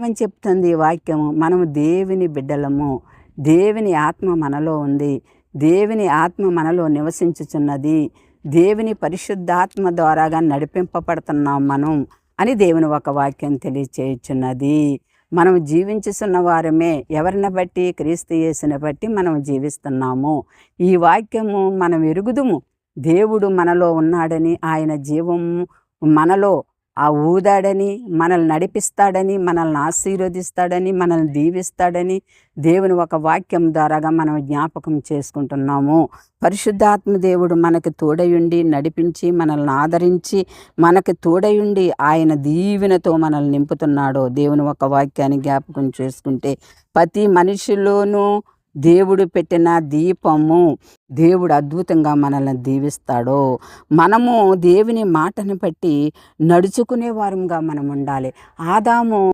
ఏమని చెప్తుంది ఈ వాక్యము? మనము దేవుని బిడ్డలము. దేవుని ఆత్మ మనలో ఉంది. దేవుని ఆత్మ మనలో నివసించుచున్నది. దేవుని పరిశుద్ధాత్మ ద్వారాగా నడిపింపబడుతున్నాం మనం అని దేవుని ఒక వాక్యం తెలియచేయుచున్నది. మనం జీవించుతున్న వారమే ఎవరిని బట్టి? క్రీస్తు యేసుని బట్టి మనం జీవిస్తున్నాము. ఈ వాక్యము మనం ఎరుగుదుము. దేవుడు మనలో ఉన్నాడని ఆయన జీవము మనలో ఆ ఊదాడని మనల్ని నడిపిస్తాడని మనల్ని ఆశీర్వదిస్తాడని మనల్ని దీవిస్తాడని దేవుని ఒక వాక్యం ద్వారాగా మనం జ్ఞాపకం చేసుకుంటున్నాము. పరిశుద్ధాత్మ దేవుడు మనకి తోడయుండి నడిపించి మనల్ని ఆదరించి మనకి తోడయుండి ఆయన దీవెనతో మనల్ని నింపుతున్నాడు. దేవుని ఒక వాక్యాన్ని జ్ఞాపకం చేసుకుంటే ప్రతి మనిషిలోనూ దేవుడు పెట్టిన దీపము దేవుడు అద్భుతంగా మనల్ని దీవిస్తాడు. మనము దేవుని మాటను బట్టి నడుచుకునే వారంగా మనం ఉండాలి. ఆదాము